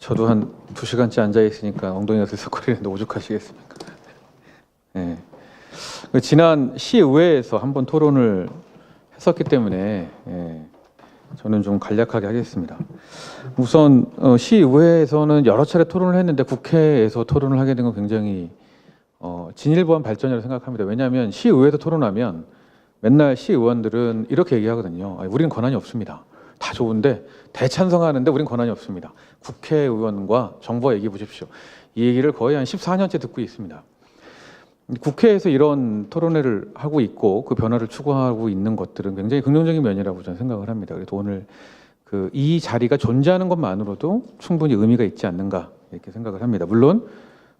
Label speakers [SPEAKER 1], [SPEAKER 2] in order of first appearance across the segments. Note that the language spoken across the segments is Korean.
[SPEAKER 1] 저도 한 두 시간째 앉아 있으니까 엉덩이가 들썩거리는데 오죽하시겠습니까? 예. 그 지난 시의회에서 한번 토론을 했었기 때문에 예, 저는 좀 간략하게 하겠습니다. 우선 어, 시의회에서는 여러 차례 토론을 했는데 국회에서 토론을 하게 된 건 굉장히 어, 진일보한 발전이라고 생각합니다. 왜냐하면 시의회에서 토론하면 맨날 시의원들은 이렇게 얘기하거든요. 아니, 우리는 권한이 없습니다. 다 좋은데 대찬성하는데 우린 권한이 없습니다. 국회의원과 정부가 얘기해 보십시오. 이 얘기를 거의 한 14년째 듣고 있습니다. 국회에서 이런 토론회를 하고 있고 그 변화를 추구하고 있는 것들은 굉장히 긍정적인 면이라고 저는 생각을 합니다. 그래서 오늘 그 이 자리가 존재하는 것만으로도 충분히 의미가 있지 않는가 이렇게 생각을 합니다. 물론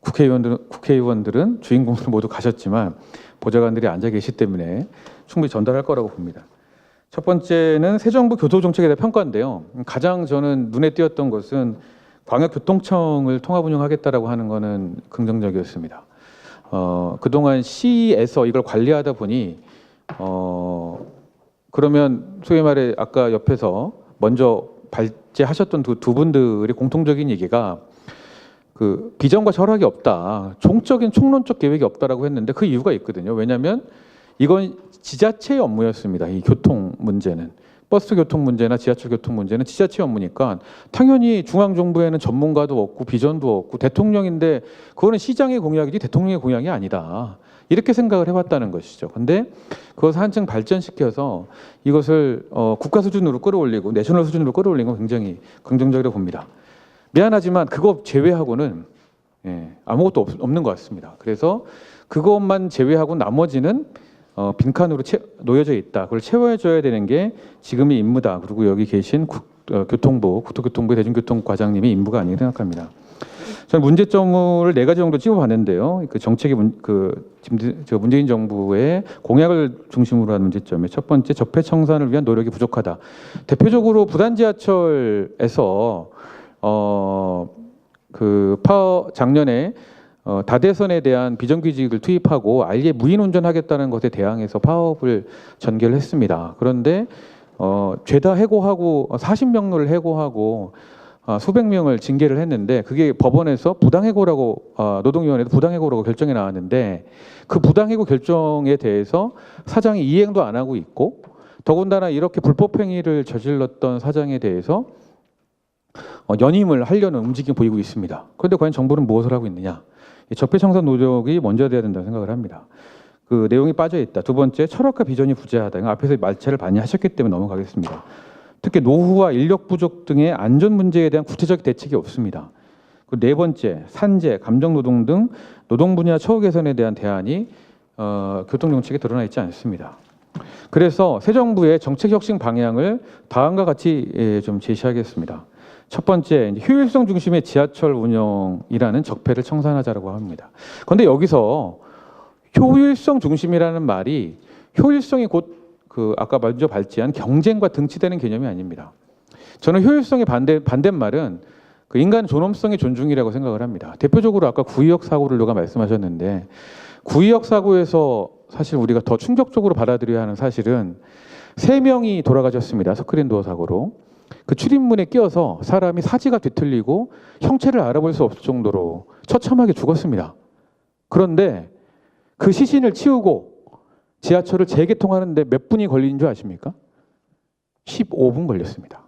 [SPEAKER 1] 국회의원들은 국회의원들은 주인공들 모두 가셨지만 보좌관들이 앉아 계시 때문에 충분히 전달할 거라고 봅니다. 첫 번째는 새 정부 교토정책에 대한 평가인데요. 가장 저는 눈에 띄었던 것은 광역교통청을 통합 운영하겠다라고 하는 것은 긍정적이었습니다. 어, 그동안 시에서 이걸 관리하다 보니 어, 그러면 소위 말해 아까 옆에서 먼저 발제하셨던 두, 두 분들이 공통적인 얘기가 그 비전과 철학이 없다. 총적인 총론적 계획이 없다라고 했는데 그 이유가 있거든요. 왜냐하면 이건 지자체의 업무였습니다. 이 교통 문제는 버스 교통 문제나 지하철 교통 문제는 지자체 업무니까 당연히 중앙 정부에는 전문가도 없고 비전도 없고 대통령인데 그거는 시장의 공약이지 대통령의 공약이 아니다. 이렇게 생각을 해왔다는 것이죠. 근데 그것을 한층 발전시켜서 이것을 어, 국가 수준으로 끌어올리고 내셔널 수준으로 끌어올린 건 굉장히 긍정적이라고 봅니다. 미안하지만 그거 제외하고는 예, 아무것도 없, 없는 것 같습니다. 그래서 그것만 제외하고 나머지는 어, 빈칸으로 채, 놓여져 있다. 그걸 채워줘야 되는 게 지금의 임무다. 그리고 여기 계신 국, 어, 교통부, 국토교통부 대중교통과장님의 임무가 아니라 생각합니다. 저는 문제점을 네 가지 정도 찍어봤는데요. 그 정책의 문, 그 지금 저 문재인 정부의 공약을 중심으로 한 문제점의 첫 번째 적폐 청산을 위한 노력이 부족하다. 대표적으로 부산 지하철에서 어그 파 작년에 어, 다대선에 대한 비정규직을 투입하고 아예 무인 운전하겠다는 것에 대항해서 파업을 전개를 했습니다. 그런데 어, 죄다 해고하고 40명을 해고하고 어, 수백 명을 징계를 했는데 그게 법원에서 부당해고라고 어, 노동위원회에서 부당해고라고 결정이 나왔는데 그 부당해고 결정에 대해서 사장이 이행도 안 하고 있고 더군다나 이렇게 불법 행위를 저질렀던 사장에 대해서 어, 연임을 하려는 움직임 보이고 있습니다. 그런데 과연 정부는 무엇을 하고 있느냐? 이 적폐청산 노력이 먼저 돼야 된다고 생각을 합니다. 그 내용이 빠져 있다. 두 번째, 철학과 비전이 부재하다. 앞에서 말체를 많이 하셨기 때문에 넘어가겠습니다. 특히 노후와 인력 부족 등의 안전 문제에 대한 구체적 대책이 없습니다. 그네 번째, 산재, 감정 노동 등 노동 분야 처우 개선에 대한 대안이 어, 교통 정책에 드러나 있지 않습니다. 그래서 새 정부의 정책 혁신 방향을 다음과 같이 예, 좀 제시하겠습니다. 첫 번째, 효율성 중심의 지하철 운영이라는 적폐를 청산하자라고 합니다. 그런데 여기서 효율성 중심이라는 말이 효율성이 곧 그 아까 먼저 발제한 경쟁과 등치되는 개념이 아닙니다. 저는 효율성의 반대 반대말은 그 인간 존엄성의 존중이라고 생각을 합니다. 대표적으로 아까 구의역 사고를 누가 말씀하셨는데 구의역 사고에서 사실 우리가 더 충격적으로 받아들여야 하는 사실은 세 명이 돌아가셨습니다. 스크린 도어 사고로. 그 출입문에 끼어서 사람이 사지가 뒤틀리고 형체를 알아볼 수 없을 정도로 처참하게 죽었습니다. 그런데 그 시신을 치우고 지하철을 재개통하는데 몇 분이 걸린 줄 아십니까? 15분 걸렸습니다.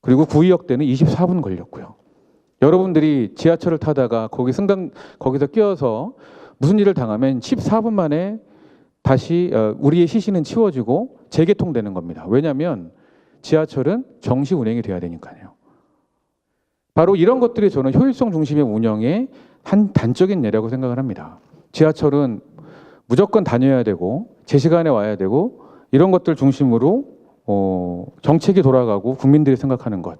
[SPEAKER 1] 그리고 구의역 때는 24분 걸렸고요. 여러분들이 지하철을 타다가 거기 승강 거기서 끼어서 무슨 일을 당하면 14분 만에 다시 어, 우리의 시신은 치워지고 재개통되는 겁니다. 왜냐하면 지하철은 정시 운행이 돼야 되니까요. 바로 이런 것들이 저는 효율성 중심의 운영의 한 단적인 예라고 생각을 합니다. 지하철은 무조건 다녀야 되고 제 시간에 와야 되고 이런 것들 중심으로 어, 정책이 돌아가고 국민들이 생각하는 것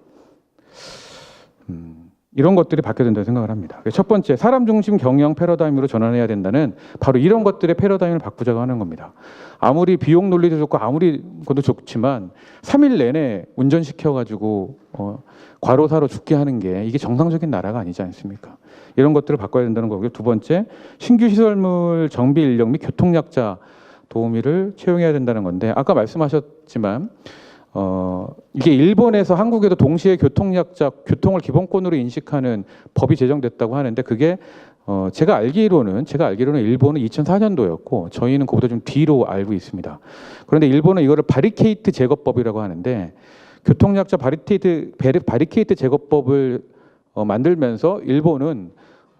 [SPEAKER 1] 음, 이런 것들이 바뀌어야 된다고 생각을 합니다. 첫 번째 사람 중심 경영 패러다임으로 전환해야 된다는 바로 이런 것들의 패러다임을 바꾸자고 하는 겁니다. 아무리 비용 논리도 좋고 아무리 것도 좋지만 3일 내내 운전시켜 가지고 어, 과로사로 죽게 하는 게 이게 정상적인 나라가 아니지 않습니까? 이런 것들을 바꿔야 된다는 거고요. 두 번째 신규 시설물 정비 인력 및 교통약자 도우미를 채용해야 된다는 건데 아까 말씀하셨지만 어, 이게 일본에서 한국에도 동시에 교통약자, 교통을 기본권으로 인식하는 법이 제정됐다고 하는데 그게 어, 제가 알기로는 제가 알기로는 일본은 2004년도였고 저희는 그보다 좀 뒤로 알고 있습니다. 그런데 일본은 이거를 바리케이트 제거법이라고 하는데 교통약자 바리케이트 바리케이트 제거법을 어, 만들면서 일본은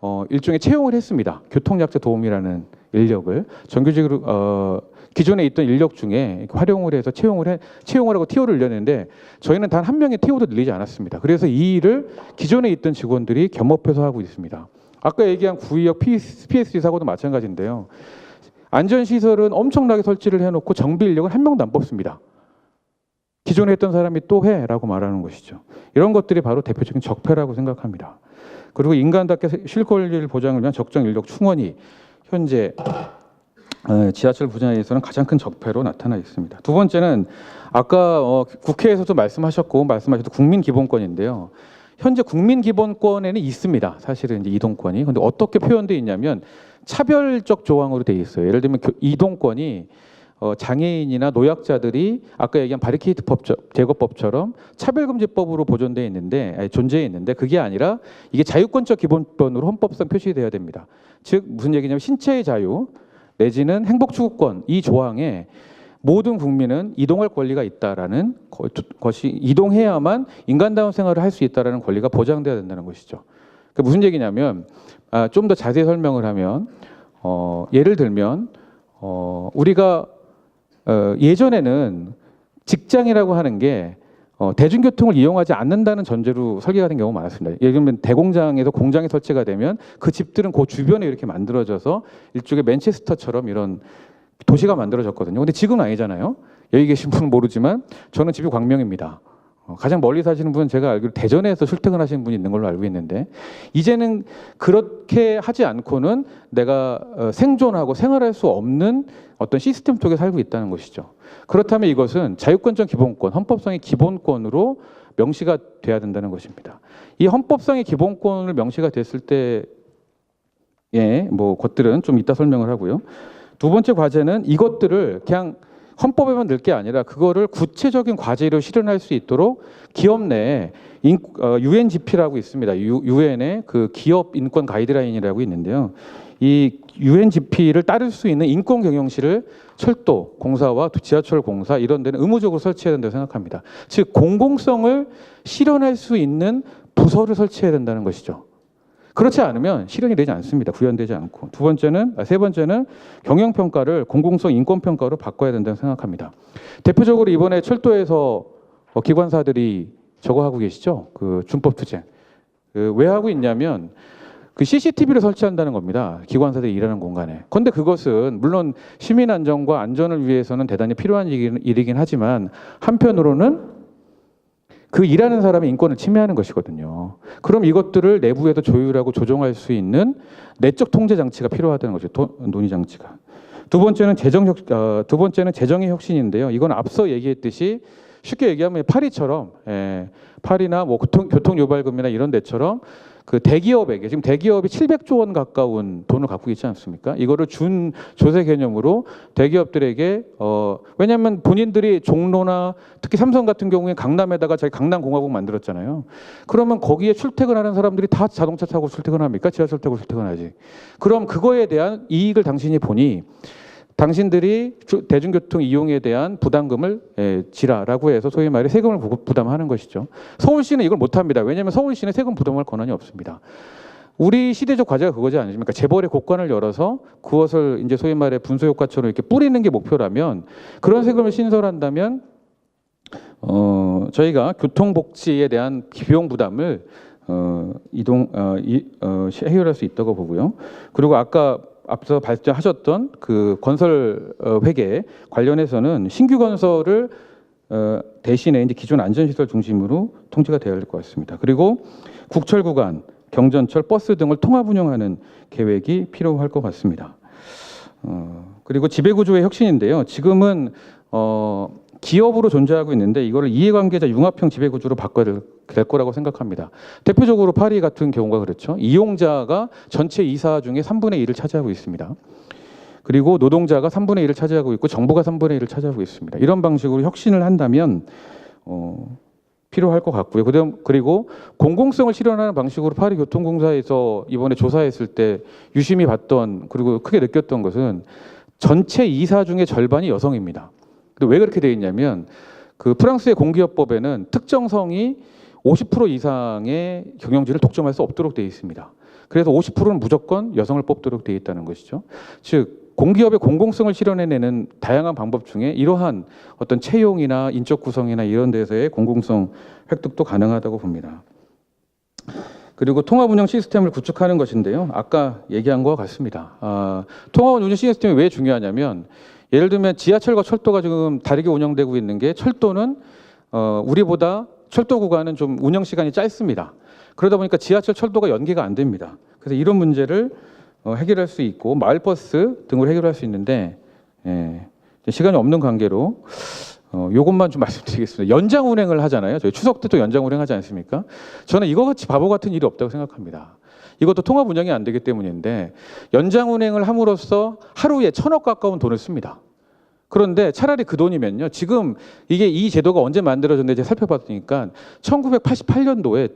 [SPEAKER 1] 어, 일종의 채용을 했습니다. 교통약자 도움이라는 인력을 정규직으로 어, 기존에 있던 인력 중에 활용을 해서 채용을 해 채용을 하고 티오를 늘렸는데 저희는 단 한 명의 티오도 늘리지 않았습니다. 그래서 이 일을 기존에 있던 직원들이 겸업해서 하고 있습니다. 아까 얘기한 구의역 PSD 사고도 마찬가지인데요. 안전시설은 엄청나게 설치를 해놓고 정비 인력은 한 명도 안 뽑습니다. 기존에 했던 사람이 또 해라고 말하는 것이죠. 이런 것들이 바로 대표적인 적폐라고 생각합니다. 그리고 인간답게 쉴 권리를 보장을 위한 적정 인력 충원이 현재 어, 지하철 분야에서는 가장 큰 적폐로 나타나 있습니다. 두 번째는 아까 어, 국회에서도 말씀하셨고 말씀하셔도 국민 기본권인데요. 현재 국민 기본권에는 있습니다. 사실은 이제 이동권이. 근데 어떻게 표현되어 있냐면 차별적 조항으로 되어 있어요. 예를 들면 교- 이동권이 어, 장애인이나 노약자들이 아까 얘기한 바리케이트 법 제거법처럼 차별금지법으로 보존되어 있는데 아니, 존재해 있는데 그게 아니라 이게 자유권적 기본권으로 헌법상 표시되어야 됩니다. 즉 무슨 얘기냐면 신체의 자유 내지는 행복 추구권 이 조항에 모든 국민은 이동할 권리가 있다라는 거- 것이 이동해야만 인간다운 생활을 할 수 있다라는 권리가 보장돼야 된다는 것이죠. 그 무슨 얘기냐면 아, 좀 더 자세히 설명을 하면 어, 예를 들면 어, 우리가 어, 예전에는 직장이라고 하는 게 어, 대중교통을 이용하지 않는다는 전제로 설계가 된 경우가 많았습니다. 예를 들면 대공장에서 공장이 설치가 되면 그 집들은 그 주변에 이렇게 만들어져서 일종의 맨체스터처럼 이런 도시가 만들어졌거든요. 근데 지금은 아니잖아요. 여기 계신 분은 모르지만 저는 집이 광명입니다. 어, 가장 멀리 사시는 분은 제가 알기로 대전에서 출퇴근하시는 분이 있는 걸로 알고 있는데 이제는 그렇게 하지 않고는 내가 어, 생존하고 생활할 수 없는 어떤 시스템 속에 살고 있다는 것이죠. 그렇다면 이것은 자유권적 기본권, 헌법상의 기본권으로 명시가 돼야 된다는 것입니다. 이 헌법상의 기본권을 명시가 됐을 때의 뭐 것들은 좀 이따 설명을 하고요. 두 번째 과제는 이것들을 그냥 헌법에만 넣을 게 아니라 그거를 구체적인 과제로 실현할 수 있도록 기업 내에 UNGP라고 있습니다. 유엔의 그 기업 인권 가이드라인이라고 있는데요. 이 UNGP를 따를 수 있는 인권 경영실을 철도 공사와 지하철 공사 이런 데는 의무적으로 설치해야 된다고 생각합니다. 즉 공공성을 실현할 수 있는 부서를 설치해야 된다는 것이죠. 그렇지 않으면 실현이 되지 않습니다. 구현되지 않고. 두 번째는 아, 세 번째는 경영 평가를 공공성 인권 평가로 바꿔야 된다고 생각합니다. 대표적으로 이번에 철도에서 어, 기관사들이 저거 하고 계시죠? 그 준법 투쟁. 그 왜 하고 있냐면 그 CCTV를 설치한다는 겁니다. 기관사들이 일하는 공간에. 그런데 그것은 물론 시민 안전과 안전을 위해서는 대단히 필요한 일이긴 하지만 한편으로는 그 일하는 사람의 인권을 침해하는 것이거든요. 그럼 이것들을 내부에도 조율하고 조정할 수 있는 내적 통제 장치가 필요하다는 거죠. 도- 논의 장치가. 두 번째는 재정 혁, 어, 두 번째는 재정의 혁신인데요. 이건 앞서 얘기했듯이 쉽게 얘기하면 파리처럼 예, 파리나 뭐 교통, 교통요발금이나 이런 데처럼 그 대기업에게 지금 대기업이 700조 원 가까운 돈을 갖고 있지 않습니까? 이거를 준 조세 개념으로 대기업들에게 어 왜냐하면 본인들이 종로나 특히 삼성 같은 경우에 강남에다가 자기 강남 공화국 만들었잖아요. 그러면 거기에 출퇴근하는 사람들이 다 자동차 타고 출퇴근합니까? 지하철 타고 출퇴근하지. 그럼 그거에 대한 이익을 당신이 보니 당신들이 주- 대중교통 이용에 대한 부담금을 예, 지라라고 해서 소위 말해 세금을 부- 부담하는 것이죠. 서울시는 이걸 못합니다. 왜냐하면 서울시는 세금 부담할 권한이 없습니다. 우리 시대적 과제가 그거지 않습니까? 재벌의 곳간을 열어서 그것을 이제 소위 말해 분수 효과처럼 이렇게 뿌리는 게 목표라면 그런 세금을 신설한다면 어, 저희가 교통복지에 대한 비용 부담을 어, 이동 어, 이, 어, 시- 해결할 수 있다고 보고요. 그리고 아까 앞서 발전하셨던 그 건설 어, 회계 관련해서는 신규 건설을 어, 대신에 이제 기존 안전시설 중심으로 통제가 되어야 될것 같습니다. 그리고 국철 구간, 경전철, 버스 등을 통합 운영하는 계획이 필요할 것 같습니다. 어, 그리고 지배구조의 혁신인데요. 지금은 어, 기업으로 존재하고 있는데 이거를 이해관계자 융합형 지배구조로 바꿔야 될, 될 거라고 생각합니다. 대표적으로 파리 같은 경우가 그렇죠. 이용자가 전체 이사 중에 3분의 1을 차지하고 있습니다. 그리고 노동자가 3분의 1을 차지하고 있고 정부가 3분의 1을 차지하고 있습니다. 이런 방식으로 혁신을 한다면 어, 필요할 것 같고요. 그다음 그리고 공공성을 실현하는 방식으로 파리 교통공사에서 이번에 조사했을 때 유심히 봤던 그리고 크게 느꼈던 것은 전체 이사 중에 절반이 여성입니다. 근데 왜 그렇게 돼 있냐면 그 프랑스의 공기업법에는 특정 성이 50% 이상의 경영진을 독점할 수 없도록 돼 있습니다. 그래서 50%는 무조건 여성을 뽑도록 돼 있다는 것이죠. 즉 공기업의 공공성을 실현해내는 다양한 방법 중에 이러한 어떤 채용이나 인적 구성이나 이런 데서의 공공성 획득도 가능하다고 봅니다. 그리고 통합 운영 시스템을 구축하는 것인데요. 아까 얘기한 것과 같습니다. 아, 통합 운영 시스템이 왜 중요하냐면 예를 들면 지하철과 철도가 지금 다르게 운영되고 있는 게 철도는 어, 우리보다 철도 구간은 좀 운영 시간이 짧습니다. 그러다 보니까 지하철 철도가 연계가 안 됩니다. 그래서 이런 문제를 어, 해결할 수 있고 마을버스 등으로 해결할 수 있는데 예, 시간이 없는 관계로 어, 요것만 좀 말씀드리겠습니다. 연장 운행을 하잖아요. 저희 추석 때 또 연장 운행하지 않습니까? 저는 이거 같이 바보 같은 일이 없다고 생각합니다. 이것도 통합 운영이 안 되기 때문인데 연장 운행을 함으로써 하루에 천억 가까운 돈을 씁니다. 그런데 차라리 그 돈이면요. 지금 이게 이 제도가 언제 만들어졌는지 살펴봤으니까 1988년도에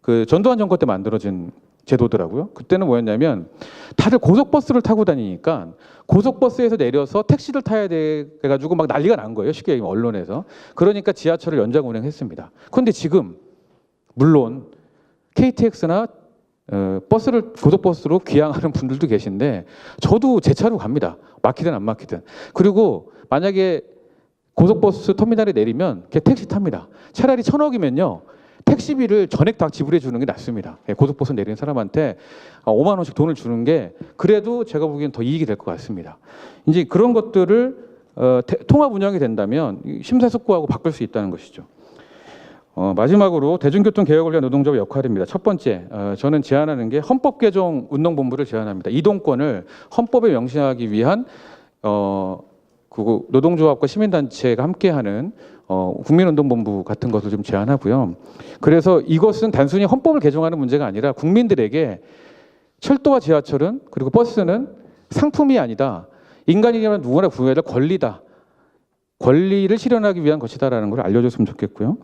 [SPEAKER 1] 그 전두환 정권 때 만들어진 제도더라고요. 그때는 뭐였냐면 다들 고속버스를 타고 다니니까 고속버스에서 내려서 택시를 타야 돼 가지고 막 난리가 난 거예요. 쉽게 얘기하면 언론에서. 그러니까 지하철을 연장 운행했습니다. 그런데 지금 물론 KTX나 어, 버스를 고속버스로 귀향하는 분들도 계신데 저도 제 차로 갑니다. 막히든 안 막히든. 그리고 만약에 고속버스 터미널에 내리면 걔 택시 탑니다. 차라리 천억이면요. 택시비를 전액 다 지불해 주는 게 낫습니다. 예, 고속버스 내리는 사람한테 5만 원씩 돈을 주는 게 그래도 제가 보기엔 더 이익이 될 것 같습니다. 이제 그런 것들을 어, 태- 통합 운영이 된다면 이 심사숙고하고 바꿀 수 있다는 것이죠. 어, 마지막으로 대중교통 개혁을 위한 노동조합의 역할입니다. 첫 번째, 어, 저는 제안하는 게 헌법 개정 운동본부를 제안합니다. 이동권을 헌법에 명시하기 위한 어, 그 노동조합과 시민단체가 함께하는 어, 국민운동본부 같은 것을 좀 제안하고요. 그래서 이것은 단순히 헌법을 개정하는 문제가 아니라 국민들에게 철도와 지하철은 그리고 버스는 상품이 아니다. 인간이라면 누구나 부여해야 될 권리다. 권리를 실현하기 위한 것이다라는 걸 알려줬으면 좋겠고요.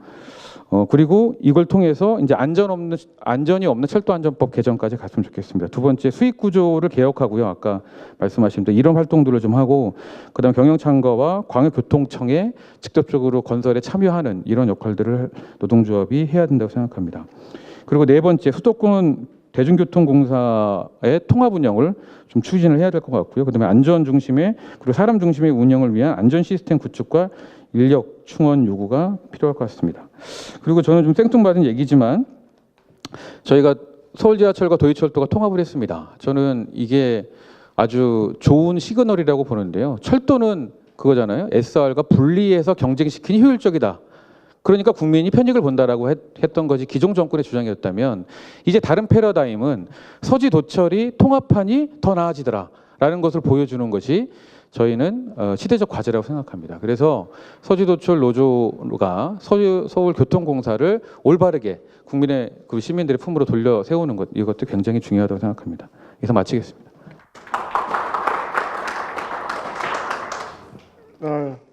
[SPEAKER 1] 어, 그리고 이걸 통해서 이제 안전 없는 안전이 없는 철도 안전법 개정까지 갔으면 좋겠습니다. 두 번째 수익 구조를 개혁하고요. 아까 말씀하신 대로 이런 활동들을 좀 하고 그다음 경영창과와 광역교통청에 직접적으로 건설에 참여하는 이런 역할들을 노동조합이 해야 된다고 생각합니다. 그리고 네 번째 수도권 대중교통공사의 통합 운영을 좀 추진을 해야 될 것 같고요. 그다음에 안전 중심의 그리고 사람 중심의 운영을 위한 안전 시스템 구축과 인력 충원 요구가 필요할 것 같습니다. 그리고 저는 좀 생뚱맞은 얘기지만 저희가 서울 지하철과 도의철도가 통합을 했습니다. 저는 이게 아주 좋은 시그널이라고 보는데요. 철도는 그거잖아요. SR과 분리해서 경쟁시키니 효율적이다. 그러니까 국민이 편익을 본다라고 했, 던 것이 기존 정권의 주장이었다면 이제 다른 패러다임은 서지 도철이 통합하니 더 나아지더라라는 것을 보여주는 것이 저희는 어, 시대적 과제라고 생각합니다. 그래서 서지도철 노조가 서울교통공사를 올바르게 국민의 그 시민들의 품으로 돌려 세우는 것 이것도 굉장히 중요하다고 생각합니다. 여기서 마치겠습니다. 어...